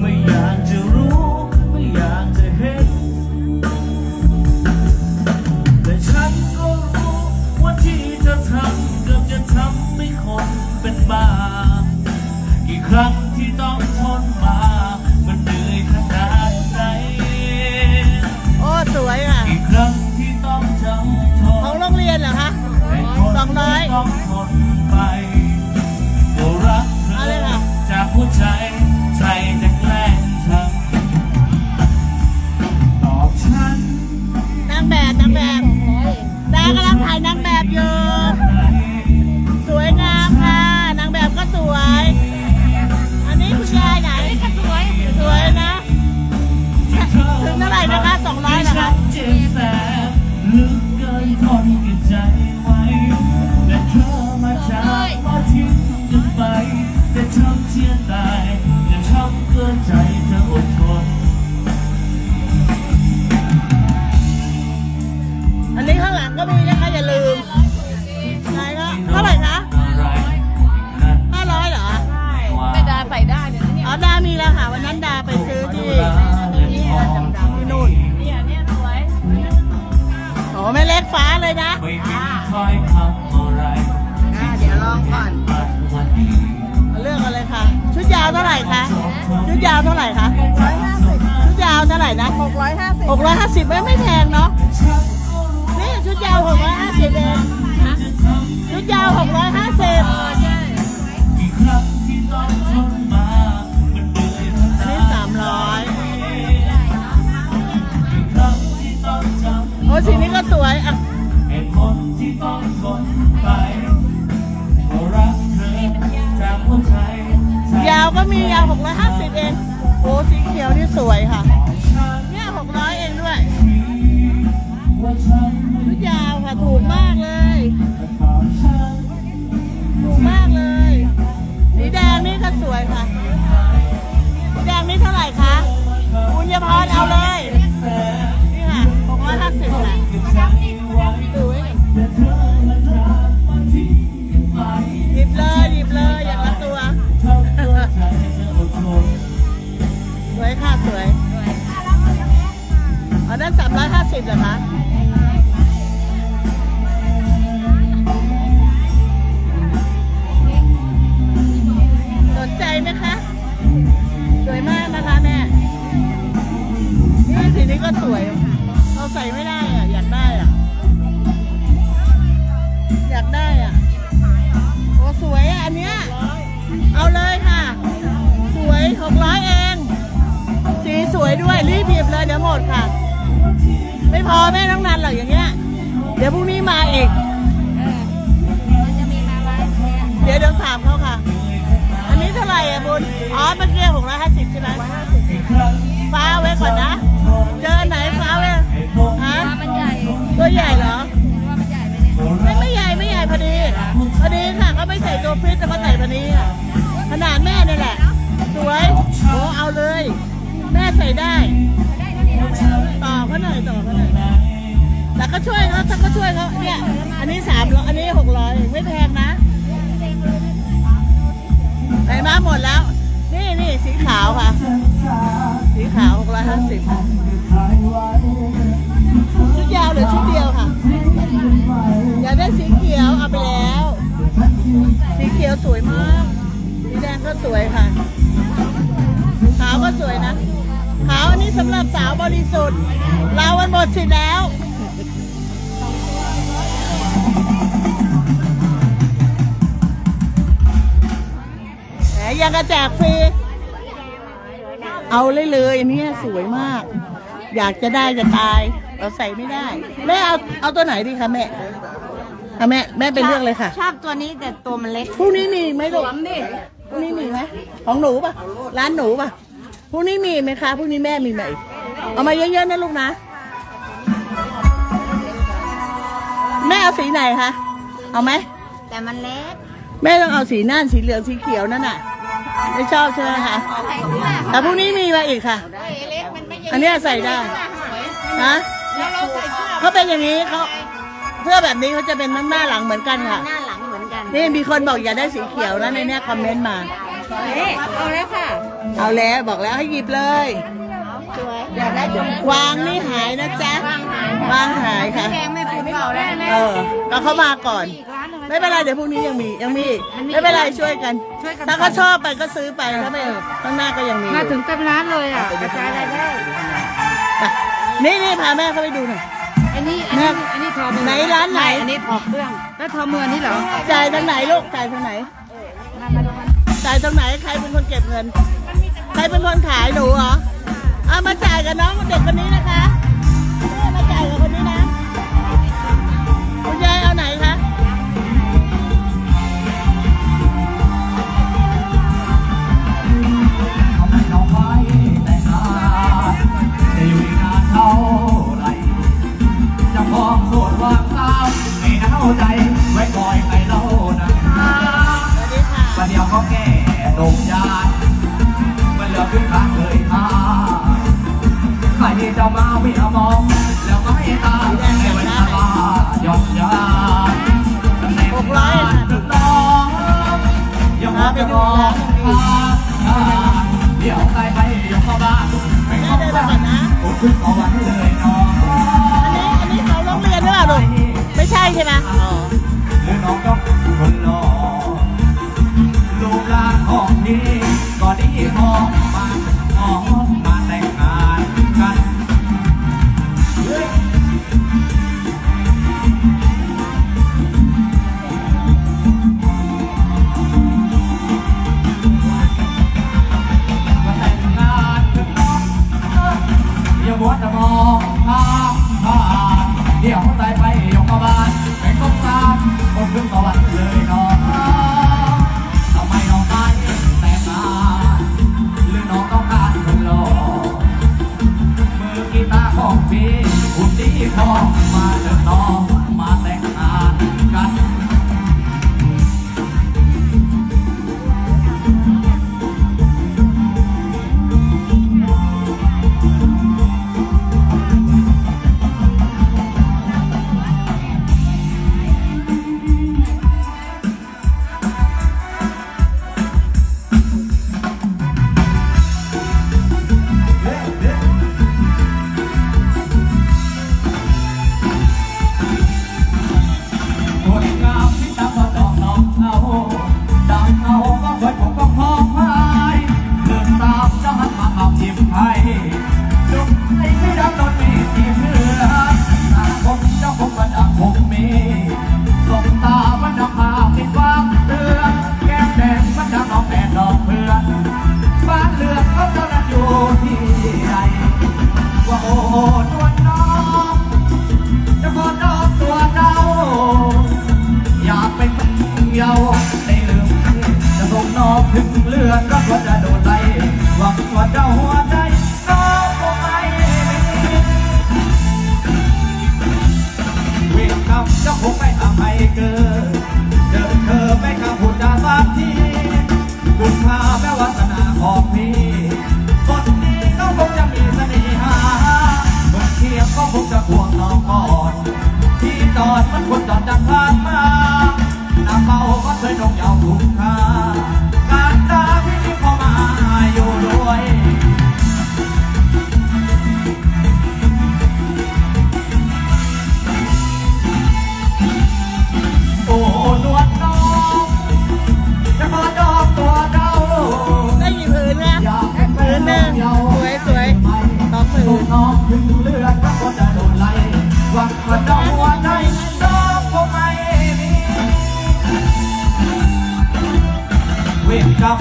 ไม่อยากจะรู้ไม่อยากจะเห็น แต่ฉันก็รู้ว่าที่เธอทำเกือบจะทำให้คนเป็นบ้า กี่ครั้งที่ต้องทนายนางแบบอยู่าวเท่าไหร่คะชุดยาวเท่าไหร่คะชุดยาวเท่าไหร่นะหกร้อยห้าสิบหกร้อยห้าสิบไม่ไม่แพงเนาะนี่ชุดยาวหกร้อยห้าสิบเองนะชุดยาวหกร้อยห้าสิบกี่ครั้งที่ต้องทนมามันเหนื่อยขอันนานี้ดสามร้อยกี่ครั้งที่ต้องจำโอ้สีนี้ก็สวยอะเหตุผลที่ต้องทนไปเพราะรักเธอจากหัวใจใจ ยาวก็มียาวหกร้อยห้าสิบเอง โอ้สีเขียวนี่สวยค่ะนเนี่ยหกร้อยเองด้วยว่าฉันไม่ชุดยาวค่ะ ถูกมากเลย ถูกมากเลย สีแดงนี่ก็สวยค่ะ สีแดงนี่เท่าไหร่คะ คุณยพรเอาเลย สิบเหรอคะสนใจไหมคะ สวยมากนะคะแม่นี่สีนี้ก็สวย เราใส่ไม่ได้อะ อยากได้อะ อยากได้อะ โอ้สวยอะ อันเนี้ย เอาเลยค่ะ สวยหกร้อยเอง สีสวยด้วยรีบหยิบเลยเดี๋ยวหมดค่ะ ไม่พอแม่ต้องนานหรอกอย่างเงี้ย เดี๋ยวพรุ่งนี้มาอีกเดี๋ยวเดี๋ยวถามเขาค่ะ อันนี้เท่าไหร่อะบุญ อ๋อเมื่อกี้หกร้อยห้าสิบใช่ไหมฟ้าไว้ก่อนนะ เจอไหนฟ้าไว้ฮะตัวใหญ่เหรอ ไม่ไม่ใหญ่ไม่ใหญ่พอดี พอดีค่ะเขาไม่ใส่ตัวฟิตแต่เขาใส่พอดีค่ะขนาดแม่นี่แหละ สวยโอ้เอาเลย แม่ใส่ได้ ต่อเขาหน่อยต่อเขาหน่อยแต่ก็ช่วยเขาถ้าก็ช่วยเขาเนี่ย อันนี้สามร้อยอันนี้หกร้อยไม่แพงนะไหนมาหมดแล้ว นี่นี่สีขาวค่ะ สีขาวหกร้อยห้าสิบชุดยาวหรือชุดเดียวค่ะอยากได้สีเขียวเอาไปแล้ว สีเขียวสวยมาก สีแดงก็สวยค่ะ ขาวก็สวยนะ ขาวอันนี้สำหรับสาวบริสุทธิ์ เราวันหมดสิทธิ์แล้วแหมยังกระแจกฟรี เอาเลยเลยอันนี้สวยมาก อยากจะได้จะตาย เราใส่ไม่ได้ แม่เอาเอาตัวไหนดีคะแม่เอาแม่แม่เป็นเรื่องเลยค่ะ ชอบตัวนี้แต่ตัวมันเล็กพรุ่งนี้มีไหมลูกสวมดิพรุ่งนี้มีไหมของหนูป่ะ ร้านหนูป่ะ รุ่งนี้มีไหมคะพรุ่งนี้แม่มีไหมเอามาเยอะๆนะลูกนะ แม่เอาสีไหนคะ เอาไหม แต่มันเล็กแม่ต้องเอาสีนั่นสีเหลืองสีเขียวนั่นน่ะ ไม่ชอบใช่ไหมคะใส่ขึ้นมาแต่พรุ่งนี้มีมาอีกค่ะ เล็กมันไม่ใหญ่อันเนี้ยใส่ได้ฮะแล้วเราใส่เสื้อเขาเป็นอย่างนี้เขาเสื้อแบบนี้เขาจะเป็นทั้งหน้าหลังเหมือนกันค่ะ หน้าหลังเหมือนกัน นี่มีคนบอกอยากได้สีเขียวนะในเนี้ยคอมเมนต์มา เอาแล้วค่ะ เอาแล้วบอกแล้วให้หยิบเลย อยากได้จงวางไม่หายนะจ๊ะ วางหายค่ะ แกงไม่ปูไม่เผาได้ไหมเออก็เขามาก่อน ไม่เป็นไรเดี๋ยวพรุ่งนี้ยังมียังมีไม่เป็นไรช่วยกัน ถ้าเขาชอบไปก็ซื้อไปถ้าไม่ข้างหน้าก็ยังมีมาถึงเต็มร้านเลยอะกระจายรายได้นี่นี่พาแม่เข้าไปดูหน่อย อันนี้อันนี้อันนี้ทอมือไหนร้านไหน อันนี้ทอเครื่อง แล้วทอมือนี่เหรอ จ่ายทางไหนลูกจ่ายทางไหน จ่ายตรงไหนใครเป็นคนเก็บเงิน ใครเป็นคนขายหนูเหรอเอามาจ่ายกับน้องเด็กคนนี้นะคะมาจ่ายกับคนนี้นะคุณยายเอาไหนคะใจ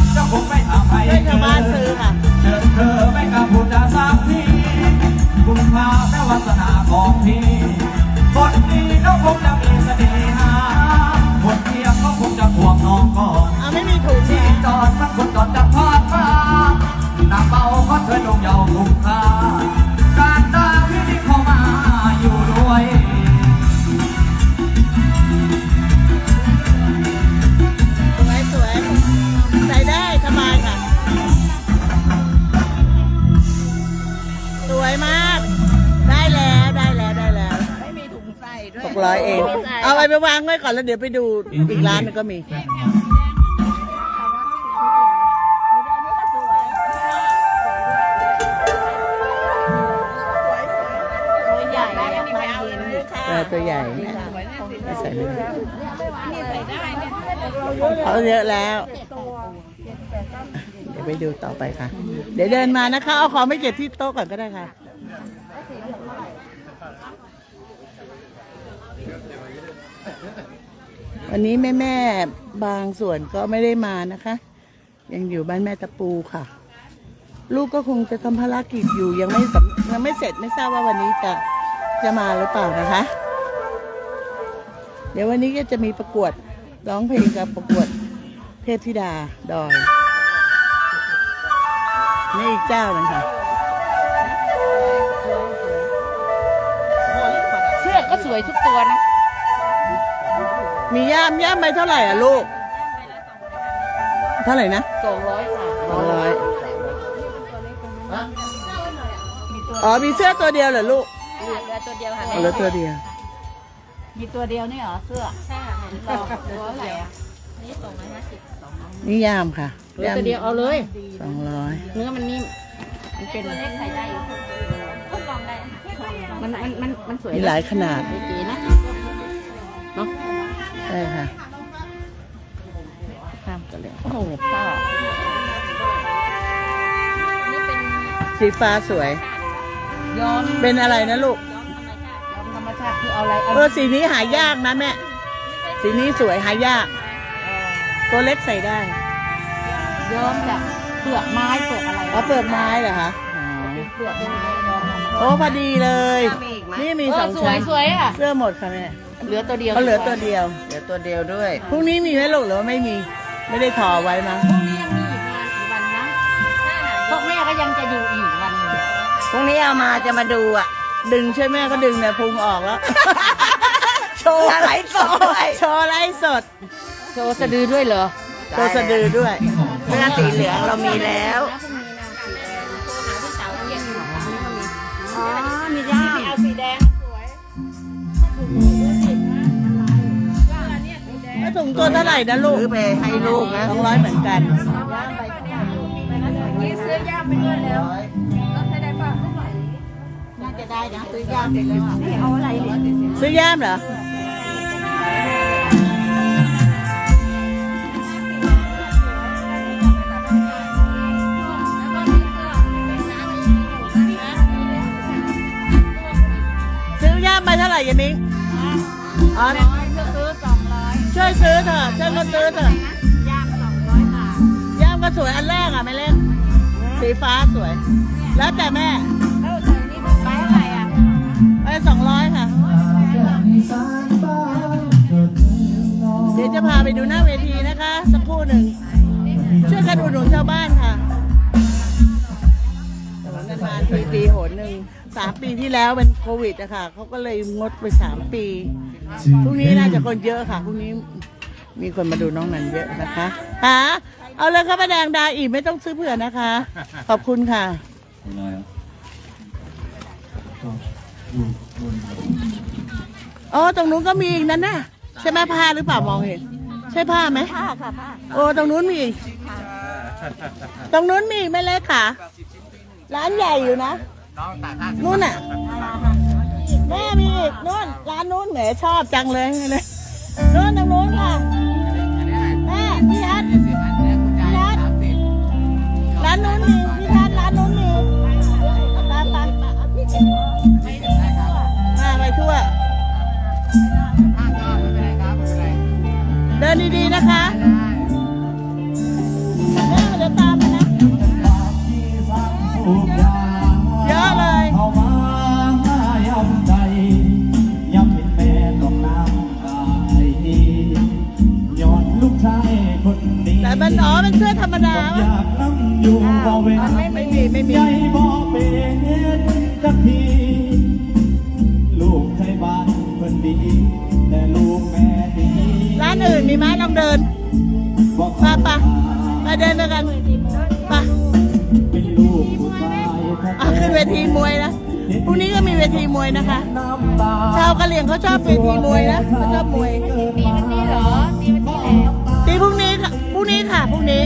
ำจะคงไม่ทำให้เธอเธอาซื้อค่ะเธอไม่กล้าพูดาสักทีคุณพาแม่วาสนาของพี่คนดีน้องคงจะมีเสน่หาคนเดียวก็คงจะห่วงน้องก่อนไม่มีถูกที่จอดมันคนจอดจะพลาดมาหนักเบาก็เธอลงยาวคุ้มค่า ร้อยเอง เอาไปไปวางไว้ก่อนแล้วเดี๋ยวไปดูอีกร้านหนึงก็มี ตัวใหญ่ไะตัวใหญ่เส่ไม่ได้เขาเยอะแล้ว เดี๋ยวไปดูต่อไปค่ะ เดี๋ยวเดินมานะคะ เอาของไม่เก็บที่โต๊ะก่อนก็ได้ค่ะ วันนี้แม่แม่บางส่วนก็ไม่ได้มานะคะ ยังอยู่บ้านแม่ตะปูค่ะ ลูกก็คงจะทำภารกิจอยู่ยังไม่สำยังไม่เสร็จไม่ทราบว่าวันนี้จะจะมาหรือเปล่านะคะ เดี๋ยววันนี้ก็จะมีประกวดร้องเพลงกับประกวดเทพธิดาดอยนี่อีกเจ้าหนึงค่ะ วยทุกตัวนะมีย่ามย่ามไปเท่าไหร่อะลูก เท่าไหร่นะสองร้อยค่ะสองร้อยอ๋อมีเสื้อตัวเดียวเหรอลูกเหลือตัวเดียวค่ะอ๋อเหลือตัวเดียว มีตัวเดียวนี่เหรอเสื้อใช่ค่ะต่อตัวเท่าไหร่อะนี่ย่ามค่ะเหลือตัวเดียวเอาเลยสองร้อยเนื้อมันนิ่มมันเป็นเล็กใส่ได้อยู่ มันมันมันมันสวยมีหลายขนาดดีนะเนาะใช่ค่ะข้ามกันเลยโอ้โหป้าสีฟ้าสวย ย้อมเป็นอะไรนะลูก ย้อมธรรมชาติคือเอาอะไรเอาเออสีนี้หายากนะแม่ สีนี้สวยหายาก ตัวเล็กใส่ได้ ย้อมจากเปลือกไม้เปลือกอะไรอ๋อเปลือกไม้เหรอคะอ๋อเปลือกเป็นไม้ โอ้พอดีเลย นี่มีสองเสวชั้ยนสวยอะ เสื้อหมดค่ะแม่เหลือตัวเดียวเขาเหลือตัวเดียวเหลือตัวเดียวด้วย พรุ่งนี้มีไหมลูกหรือว่าไม่มี ไม่ได้ถอไว้มั้งพรุ่งนี้ยังมีอีกงานกี่วันนะพวกแม่ก็ยังจะอยู่อีกวันหนึ่งพรุ่งนี้เอามาจะมาดูอะ ดึงใช่ไหมก็ดึงเนี่ยพุงออกแล้ว โชว์อะไรสดด้วยโชว์ไลฟ์สดโชว์สะดือด้วยเหรอ โชว์สะดือด้วย เสื้อสีเหลืองเรามีแล้วอ๋อ มีย่ามเอาสีแดงแล้วถุงตัวเท่าไหร่นะลูกซื้อไปให้ลูกนะสองร้อยเหมือนกันนี่ซื้อย่ามไปด้วยแล้วก็ใช้ได้ป่ะน่าจะได้นะซื้อย่ามไปแล้วนี่เอาอะไรเนี่ยซื้อย่ามเหรอ ซื้อย่ามไปเท่าไหร่ยายมิงอ๋อซื้อสองร้อยช่วยซื้อเถอะช่วยก็ซื้อเถอะย่ามสองร้อยบาทย่ามก็สวยอันแรกอะไม่เล่นสีฟ้าสวย แล้วแต่แม่เออใส่นี่ไปเท่าไหร่อะไปสองร้อยค่ะเดี๋ยวจะพาไปดูหน้าเวทีนะคะ สักครู่หนึ่งช่วยกันอุดหนุนชาวบ้านค่ะ นานๆทีปีหนหนึ่งสามปีที่แล้วเป็นโควิดอะค่ะเขาก็เลยงดไปสามปีพรุ่งนี้น่าจะคนเยอะค่ะพรุ่งนี้มีคนมาดูน้องนันเยอะนะคะหาเอาเลยค่ะป้าแดงดาอีกไม่ต้องซื้อเผื่อนะคะ ขอบคุณค่ะอ๋อตรงนู้นก็มีอีกนั่นน่ะใช่ไหมผ้าหรือเปล่ามองเห็นใช่ผ้าไหมผ้าค่ะผ้าโอ้ตรงนู้นมีอีกตรงนู้นมีอีกไม่เล็กค่ะ ร้านใหญ่อยู่นะนู่นน่ะ แม่มีอีกนู่น ร้านนู้นแหมชอบจังเลยเลยนู่นตรงนู้นค่ะ แม่พี่ทัศน์พี่ทัศน์ร้านนู้นมีพี่ทัศน์ร้านนู้นมีตามไปมาไปทั่ว เดินดีๆนะคะ อวะยากนั่งอยู่บ่เว้นไม่มีไม่มี ใจบ่เป็นสักทีลูกไทยบ้านเพิ่นดี แต่ลูกแม่ดีร้านอื่นมีไหมลองเดินบอกไปไปไปเดินไปกันไปเป็นลูกผู้ชายแท้อะขึ้นเวทีมวยนะพรุ่งนี้ก็มีเวทีมวยนะคะ น้ำตาชาวกะเหรี่ยงเขาชอบเวทีมวยนะเขาชอบมวย ตีวันนี้เหรอตีวันนี้แหละ ตีพรุ่งนี้ค่ะพรุ่งนี้ค่ะพรุ่งนี้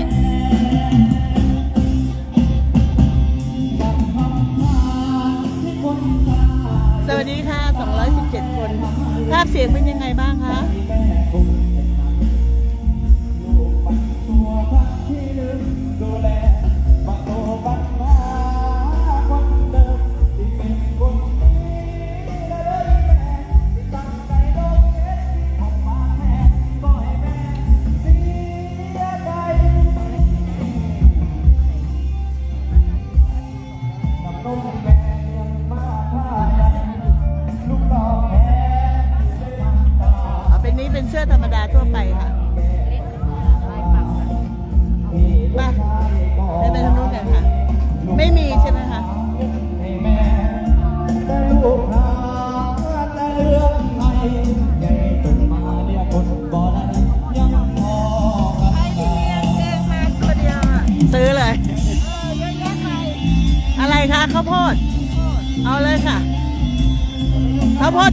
สวัสดีค่ะ 217 คน ภาพเสียงเป็นยังไงบ้างคะ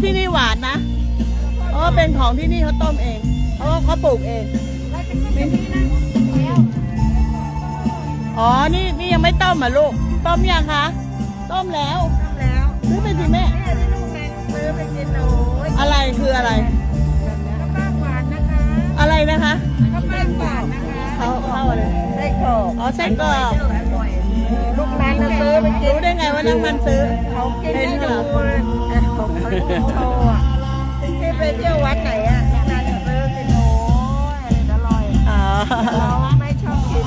ที่นี่หวานนะเพราะว่าเป็นของที่นี่เขาต้มเองเพราะว่าเขาปลูกเอง อ๋อ นี่นี่ยังไม่ต้มอะลูก ต้มยังคะ ต้มแล้ว แล้วซื้อไปสิแม่ แม่ที่ลูกแม่ซื้อไปกินโอ้ยอะไรคืออะไร ข้าวแป้งหวานนะคะอะไรนะคะข้าวแป้งหวานนะคะ เขาเข้าอะไรไส้กรอกอ๋อไส้กรอก ลูกนั้นน่ะซื้อไปกินรู้ได้ไงว่าน้ำมันซื้อเขากินเห็นให้เหรดูออะของเขาโชว์อะที่ไปเที่ยววัดไหนอะลูกนั้นน่ะซื้อกินโอ้ยอร่อยอ๋อเราไม่ชอบกิน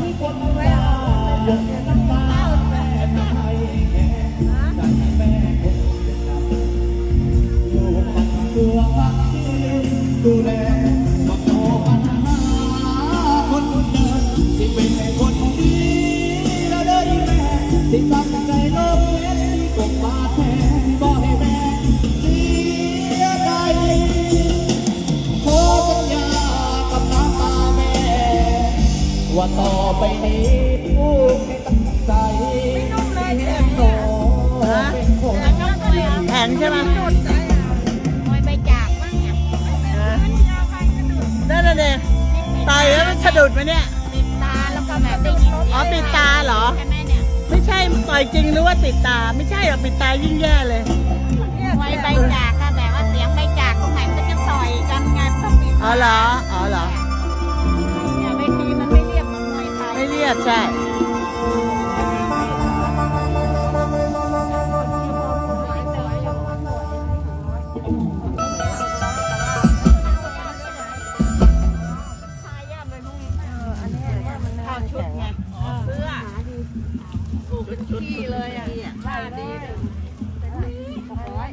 ไม่เะดุดไหมเนี่ย ปิดตาแล้วก็แบบได้ยินอ๋อปิดตาเหรอ ใช่ไหมเนี่ยไม่ใช่ต่อยจริงหรือว่าติดตา ไม่ใช่หรอกปิดตายิ่งแย่เลย มวยใบจากอะแบบว่าเสียงใบจากตรงไหนมันก็จะต่อยกันไงพอปิดอ๋อเหรอ อ๋อเหรอ เนี่ยเวทีมันไม่เรียบเหมือนมวยไทยไม่เรียบใช่เกเป็นชุดที่เลยอะว่าดีหกร้อย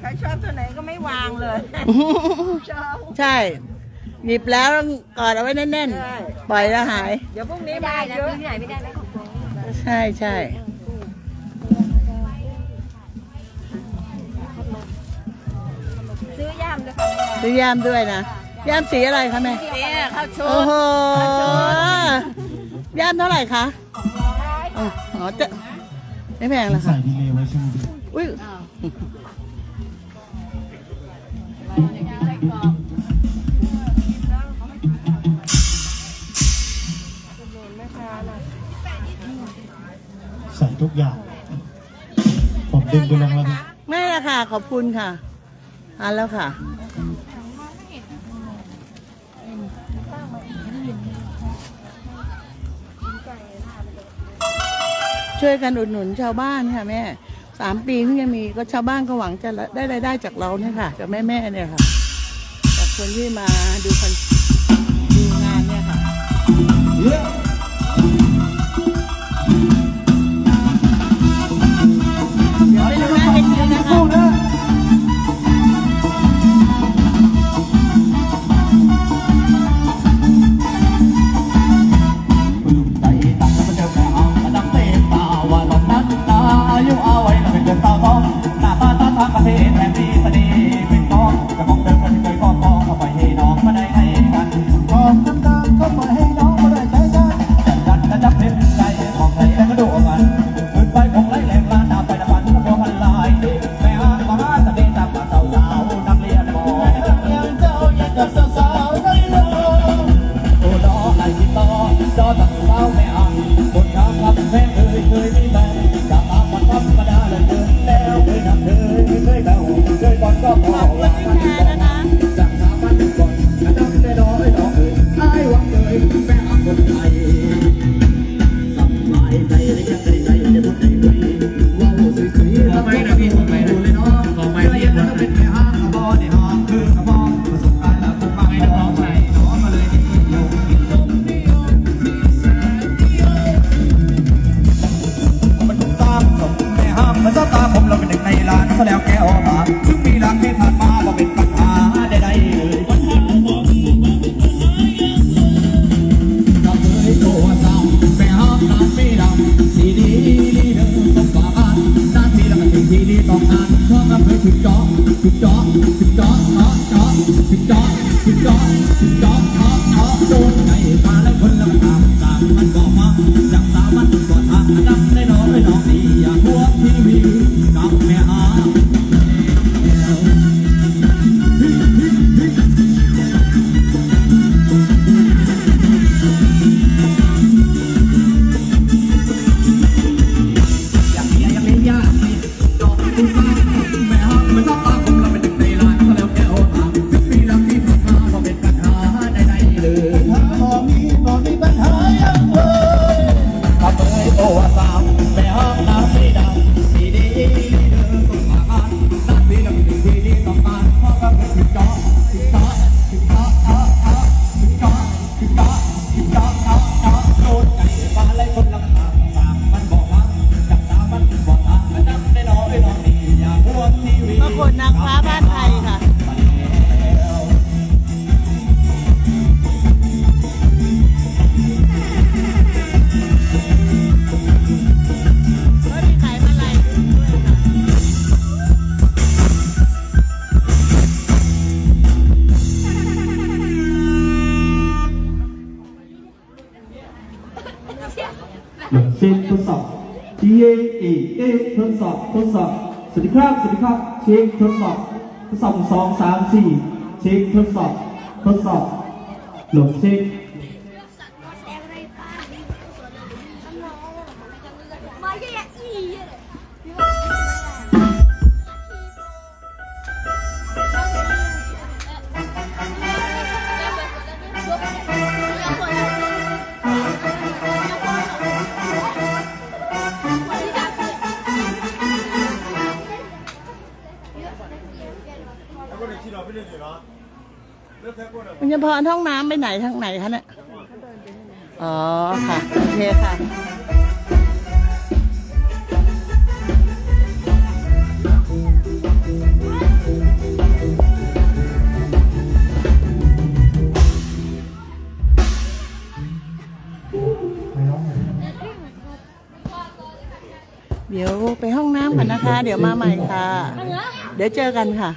ใครชอบตัวไหนก็ไม่วางเลยชอบ ใช่ หยิบแล้วต้องกอดเอาไว้แน่นใช่ๆปล่อยแล้วหาย เดี๋ยวพรุ่งนี้มาเยอะที่ไหนไม่ได้ไหมของตัว ใช่ใช่ซื้อย่ามด้วยค่ะซื้อย่ามด้วยนะย่ามสีอะไรคะแม่เนี่ยเข้าชุโอ้ดโหย่ามเท่าไหร่คะอ๋ออ๋อจะไม่แพงเหรอใส่คะดีเลยไว้ใช่ไหมพี่อุ้ย ทุกอย่าง ผมดึงไปลงแล้วนะไม่ละค่ะ ขอบคุณค่ะอ่านแล้วค่ะช่วยกันอุดหนุนชาวบ้านค่ะแม่สามปีที่ยังมีก็ชาวบ้านก็หวังจะได้รายได้จากเราเนี่ยค่ะจากแม่แม่เนี่ยค่ะจากคนที่มาดูคอนดูงานเนี่ยค่ะ ทดสอบ สวัสดีครับ สวัสดีครับ เช็คทดสอบ ทดสอบสองสามสี่เช็คทดสอบ ทดสอบ หลบเช็ค ญพรห้องน้ำไปไหนทางไหนคะเนี่ยอ๋อค่ะ โอเคค่ะเดี๋ยวไปห้องน้ำก่อนนะคะ เดี๋ยวมาใหม่ค่ะ เดี๋ยวเจอกันค่ะ